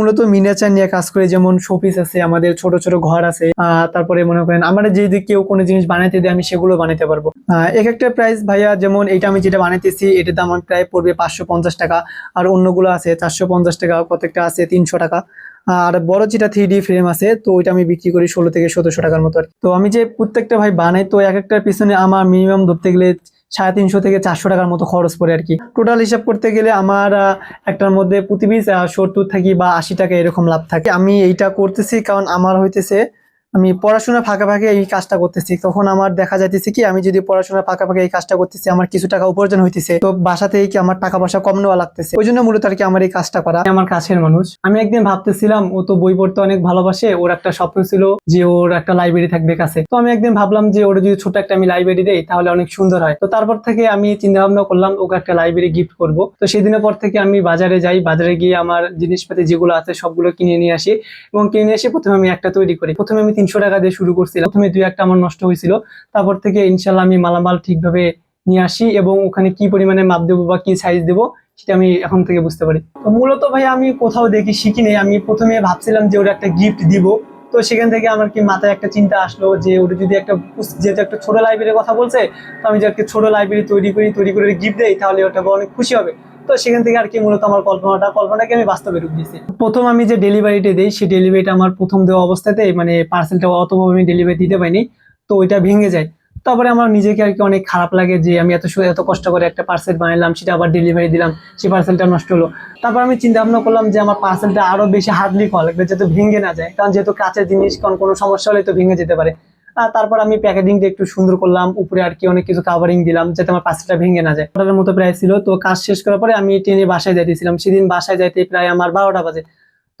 মূলত মিনিয়েচার নিয়ে কাজ করি, যেমন শোপিস আছে, আমাদের ছোট ছোট ঘর আছে তারপরে মনে করেন আমরা যদি কেউ কোনো জিনিস বানাইতে দেয়, আমি সেগুলো বানাইতে পারব। এক একটা প্রাইস ভাইয়া, যেমন এটা আমি যেটা বানাইতেছি, এটার দাম প্রায় পড়বে পাঁচশো পঞ্চাশ টাকা, আর অন্যগুলো আছে চারশো পঞ্চাশ টাকা প্রত্যেকটা আছে তিনশো টাকা। আর বড় যেটা থ্রি ডি ফ্রেম আছে, তো ওইটা আমি বিক্রি করি ষোলো থেকে সতেরোশো টাকার মতো আর তো আমি যে প্রত্যেকটা ভাই বানাই, তো এক একটার পিছনে আমার মিনিমাম ধরতে গেলে সাড়ে তিনশো থেকে চারশো টাকার মতো খরচ পড়ে আর কি। টোটাল হিসাব করতে গেলে আমার একটার মধ্যে প্রতি পিস সত্তর থাকি বা আশি টাকা এরকম লাভ থাকে। আমি এইটা করতেছি কারণ আমার হইতেছে আমি পড়াশোনা ফাঁকা ফাঁকে এই কাজটা করতেছি। তখন আমার দেখা যাইতেছে কি, আমি যদি পড়াশোনা ফাঁকা ফাঁকে এই কাজটা করতেছি, আমার কিছু টাকা উপার্জন হইতেছে। তো বাসা থেকে কি আমার টাকা পয়সা কম নেওয়া লাগতেছে? ওই জন্য মূলত আর কি আমার এই কাজটা করা। আমার কাছের মানুষ। আমি একদিন ভাবতেছিলাম, ও তো বই পড়তে অনেক ভালোবাসে, ওর একটা স্বপ্ন ছিল যে ওর একটা লাইব্রেরি থাকবে কাছে। তো আমি একদিন ভাবলাম যে ওর যদি ছোট একটা আমি লাইব্রেরি দেই, তাহলে অনেক সুন্দর হয়। তো তারপর থেকে আমি চিন্তা ভাবনা করলাম, ওকে একটা লাইব্রেরি গিফট করব। তো সেদিনের পর থেকে আমি বাজারে যাই। বাজারে গিয়ে আমার জিনিসপাতি যেগুলো আছে, সবগুলো কিনে নিয়ে আসি এবং কিনে নিয়ে এসে প্রথমে আমি একটা তৈরি করি। প্রথমে আমি তিনশো টাকা দিয়ে শুরু করছিলাম। প্রথমে দুই একটা আমার নষ্ট হয়েছিল। তারপর থেকে ইনশাল্লাহ আমি মালামাল ঠিকভাবে নিয়ে আসি এবং ওখানে কি পরিমাণে মাপ দেবো বা কি সাইজ দেবো, সেটা আমি এখন থেকে বুঝতে পারি। তো মূলত ভাই, আমি কোথাও দেখি, শিখি নেই। আমি প্রথমে ভাবছিলাম যে ওরা একটা গিফট দিব। তো সেখান থেকে আমার কি মাথায় একটা চিন্তা আসলো যে ওটা যদি একটা যেহেতু একটা ছোট লাইব্রেরির কথা বলছে, তো আমি যদি একটা ছোট লাইব্রেরি তৈরি করি, তৈরি করে গিফট দেই, তাহলে ওটা অনেক খুশি হবে। তো সেখান থেকে আর কি মূলত আমার কল্পনাটা, কল্পনাকে আমি বাস্তবে রূপ দিয়েছি। প্রথম আমি যে ডেলিভারিটা দিই, সেই ডেলিভারিটা আমার প্রথম দেওয়া অবস্থাতে মানে পার্সেলটা অতভাবে আমি ডেলিভারি দিতে পারিনি, তো ওইটা ভেঙে যায়। তারপরে আমার নিজেকে আর কি অনেক খারাপ লাগে যে আমি এত এত কষ্ট করে একটা পার্সেল বানালাম সেটা আবার ডেলিভারি দিলাম, সেই পার্সেলটা নষ্ট হলো। তারপর আমি চিন্তা ভাবনা করলাম যে আমার পার্সেলটা আরও বেশি হার্ডলি খাওয়া লাগবে, যাতে ভেঙে না যায়। কারণ যেহেতু কাঁচের জিনিস, কারণ কোনো সমস্যা হলে তো ভেঙে যেতে পারে। তারপর আমি প্যাকেজিংটা একটু সুন্দর করলাম, উপরে আর কি অনেক কিছু কাভারিং দিলাম, যাতে আমার পার্সেলটা ভেঙে না যায়। অর্ডারের মতো প্রায় ছিল, তো কাজ শেষ করার পরে আমি ট্রেনে বাসায় যাইতেছিলাম। সেদিন বাসায় যাইতে প্রায় আমার বারোটা বাজে।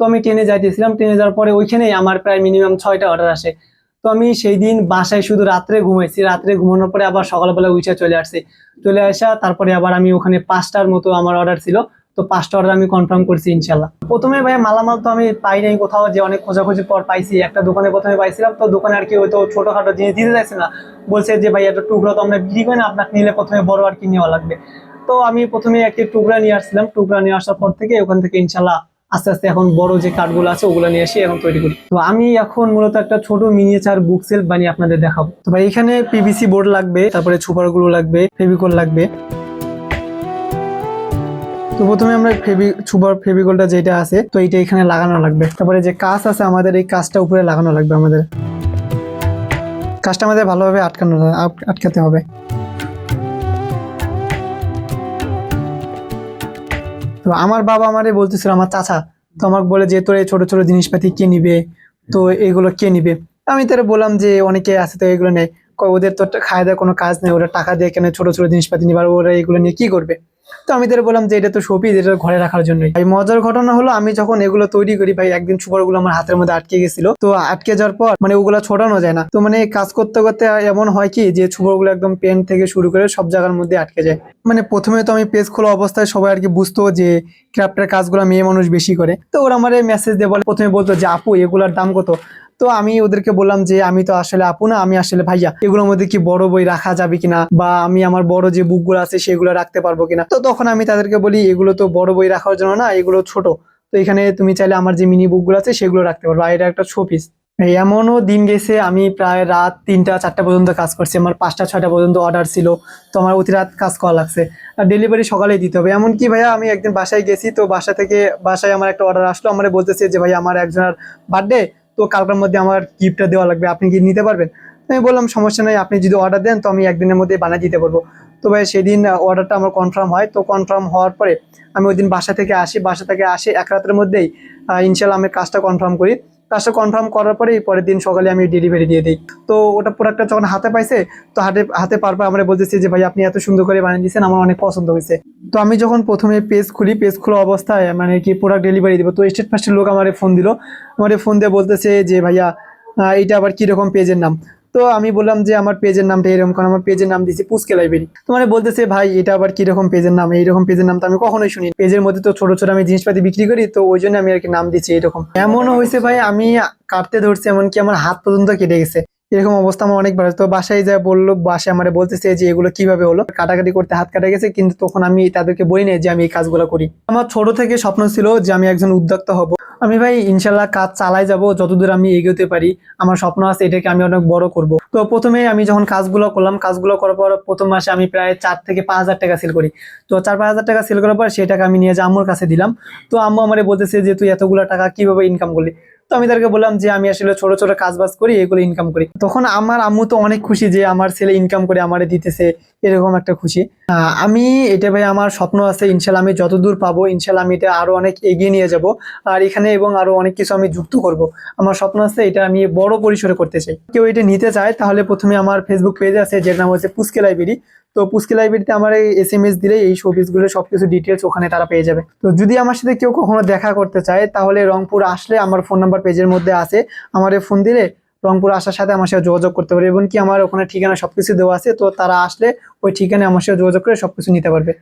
তো আমি ট্রেনে যাইতেছিলাম, ট্রেনে যাওয়ার পরে ওইখানেই আমার প্রায় মিনিমাম ছয়টা অর্ডার আসে। তো আমি সেই দিন বাসায় শুধু রাত্রে ঘুমাইছি। রাত্রে ঘুমানোর পরে আবার সকালবেলা উইচা চলে আসছি চলে আসা, তারপরে আবার আমি ওখানে পাঁচটার মতো আমার অর্ডার ছিল। তো পাঁচটা অর্ডার আমি কনফার্ম করছি ইনশাল্লাহ। প্রথমে ভাই মালামাল তো আমি পাই নাই কোথাও যে অনেক খোঁজাখুঁজি পর পাইছি। একটা দোকানে প্রথমে পাইছিলাম, তো দোকানে আর কি হয়তো ছোটখাটো জিনিস দিতে চাইছে না। বলছে যে ভাই একটা টুকরো তো আমরা বিক্রি করি না, আপনাকে নিলে প্রথমে বড় আর কি নেওয়া লাগবে। তো আমি প্রথমে একটি টুকরা নিয়ে আসছিলাম। টুকরা নিয়ে আসার পর থেকে ওখান থেকে ইনশাল্লাহ আস্তে আস্তে এখন বড় যে কাঠগুলো আছে, ওগুলো নিয়ে এসে এখন তৈরি করি। তো আমি এখন মূলত একটা ছোট মিনিয়েচার বুক সেল বানিয়ে আপনাদের দেখাবো। তো ভাই, এখানে পিভিসি বোর্ড লাগবে, তারপরে সুপারগুলো লাগবে, ফেভিকল লাগবে। তো প্রথমে আমরা ফেবি সুপার ফেভিকলটা যেটা আছে, তো এইটা এখানে লাগানো লাগবে। তারপরে যে কাজ আছে আমাদের, এই কাজটা উপরে লাগানো লাগবে আমাদের। কাজটা আমাদের ভালোভাবে আটকানো আটকাতে হবে। তো আমার বাবা আমারে বলতেছিল, আমার চাচা তো আমাকে বলে যে তোর এই ছোটো ছোটো জিনিসপাতি কে নিবে? তো এগুলো কে নিবে? আমি তারা বললাম যে, অনেকে আছে তো এগুলো নেই ওদের তো খায় দেয়, কোনো কাজ নেই। ওরা টাকা দিয়ে কেন ছোটো ছোটো জিনিসপাতি নিবে। আর ওরা এগুলো নিয়ে কি করবে? তো আমি তারা বললাম যে এটা তো শোপিস, এটা ঘরে রাখার জন্যই। ভাই, মজার ঘটনা হলো, আমি যখন এগুলো তৈরি করি, ভাই, একদিন সুপারগুলো আমার হাতের মধ্যে আটকে গেছিল। তো আটকে যাওয়ার পর মানে ওগুলো ছোটানো যায় না। তো মানে কাজ করতে করতে এমন হয় কি, যে সুপারগুলো একদম পেন থেকে শুরু করে সব জায়গার মধ্যে আটকে যায়। মানে প্রথমে তো আমি পেজ খোলা অবস্থায় সবাই আর কি বুঝতো যে ক্রাফটের কাজগুলো মেয়ে মানুষ বেশি করে। তো ওরা আমার মেসেজ দিয়ে বলে, প্রথমে বলতো যে, আপু, এগুলার দাম কত? তো আমি ওদেরকে বললাম যে, আমি তো আসলে আপু না, আমি আসলে ভাইয়া। এগুলোর মধ্যে কি বড় বই রাখা যাবে কিনা? বা আমি আমার বড় যে বুকগুলো আছে, সেগুলো রাখতে পারব কিনা? তো তখন আমি তাদেরকে বলি, এগুলো তো বড় বই রাখার জন্য না, এগুলো ছোট। তো এখানে তুমি চাইলে আমার যে মিনি বুকগুলো আছে, সেগুলো রাখতে পারব। আর এটা একটা শোপিস এমনও দিন গেছে, আমি প্রায় রাত তিনটা, চারটা পর্যন্ত কাজ করছি। আমার পাঁচটা, ছয়টা পর্যন্ত অর্ডার ছিল। তো আমার অতি রাত কাজ করা লাগছে। আর ডেলিভারি সকালেই দিতে হবে। এমনকি ভাইয়া, আমি একদিন বাসায় গেছি, তো বাসা থেকে বাসায় আমার একটা অর্ডার আসলো। আমার বলতেছে যে ভাই আমার একজনের বার্থডে তো কালকের মধ্যে আমার গিফটটা দেওয়া লাগবে, আপনি কি নিতে পারবেন? আমি বললাম, সমস্যা নেই, আপনি যদি অর্ডার দেন, তো আমি একদিনের মধ্যে বানিয়ে দিতে পারব। তো ভাই, সেদিন অর্ডারটা আমার কনফার্ম হয়। তো কনফার্ম হওয়ার পরে আমি ওই দিন বাসা থেকে আসি। বাসা থেকে আসি এক রাতের মধ্যেই ইনশাল্লাহ আমি কাজটা কনফার্ম করি। কাজটা কনফার্ম করার পরেই পরের দিন সকালে আমি ডেলিভারি দিয়ে দিই। তো ওটা প্রোডাক্টটা যখন হাতে পাইছে, তো হাতে হাতে পার পর আমরা বলতেছি যে, ভাই, আপনি এত সুন্দর করে বানিয়ে দিয়েছেন, আমার অনেক পছন্দ হয়েছে। তো আমি যখন প্রথমে পেজ খুলি পেজ খোলা অবস্থায় মানে কি প্রোডাক্ট ডেলিভারি দিব, তো স্টেট ফার্স্টের লোক আমার ফোন দিল। আমার ফোন দিয়ে বলতেছে যে, ভাইয়া এটা আবার কীরকম পেজের নাম? তো আমি বললাম যে আমার পেজের নামটা এরকম, কারণ আমার পেজের নাম দিয়েছি পুস্কে লাইব্রেরি। তো মানে বলতেছে, ভাই, এটা আবার কীরকম পেজের নাম? এইরকম পেজের নাম তো আমি কখনোই শুনি পেজের মধ্যে তো ছোট ছোট আমি জিনিসপাতি বিক্রি করি, তো ওই জন্য আমি আর কি নাম দিচ্ছি এরকম। এমনও হয়েছে ভাই, আমি কাটতে ধরছি, এমনকি আমার হাত পর্যন্ত কেটে গেছে। এরকম অবস্থা আমার অনেক ভালো তো বাসায় যা বলল বাসায় আমার বলতেছে যে এগুলো কীভাবে হলো? কাটাকাটি করতে হাত কাটা গেছে, কিন্তু তখন আমি তাদেরকে বলি নাই যে আমি এই কাজগুলো করি। আমার ছোট থেকে স্বপ্ন ছিল যে আমি একজন উদ্যোক্তা হব। আমি ভাই, ইনশাল্লাহ কাজ চালাই যাব, যতদূর আমি এগোতে পারি। আমার স্বপ্ন আছে এটাকে আমি অনেক বড় করব। তো প্রথমে আমি যখন কাজগুলো করলাম, কাজগুলো করার পর প্রথম মাসে আমি প্রায় চার থেকে পাঁচ হাজার টাকা সেল করি। তো চার পাঁচ হাজার টাকা সেল করার পর সেই টাকা আমি নিয়ে যে আম্মুর কাছে দিলাম। তো আম্মু আমারে বলতেছে যে, তুই এতগুলো টাকা কীভাবে ইনকাম করলি? তো আমি তাদেরকে বললাম যে আমি আসলে ছোট ছোট কাজ বাজ করি, এগুলো ইনকাম করি। তখন আমার আম্মু তো অনেক খুশি যে আমার ছেলে ইনকাম করে আমারে দিতেছে, এরকম একটা খুশি। আমি, এটা ভাই আমার স্বপ্ন আছে, ইনশাল্লাহ আমি যতদূর পাবো, ইনশাল্লাহ আমি এটা আরও অনেক এগিয়ে নিয়ে যাব। আর এখানে এবং আরও অনেক কিছু আমি যুক্ত করব। আমার স্বপ্ন আছে, এটা আমি বড় পরিসরে করতে চাই। কেউ এটা নিতে চায়, তাহলে প্রথমে আমার ফেসবুক পেজ আছে যের নাম হচ্ছে পুস্কে লাইব্রেরি। তো পুস্কি লাইব্রেরিতে আমার এই এস এম এস দিলে এই শোপিসগুলো সবকিছু ডিটেলস ওখানে তারা পেয়ে যাবে। তো যদি আমার সাথে কেউ কখনো দেখা করতে চায়, তাহলে রংপুর আসলে আমার ফোন নাম্বার পেজের মধ্যে আছে। আমার ফোন দিলে রংপুর আসার সাথে আমার সাথে যোগাযোগ করতে পারবে। এবং কি আমার ওখানে ঠিকানা সব সবকিছু দেওয়া আছে, তো তারা আসলে ওই ঠিকানায় আমার সাথে যোগাযোগ করে সব কিছু নিতে পারবে।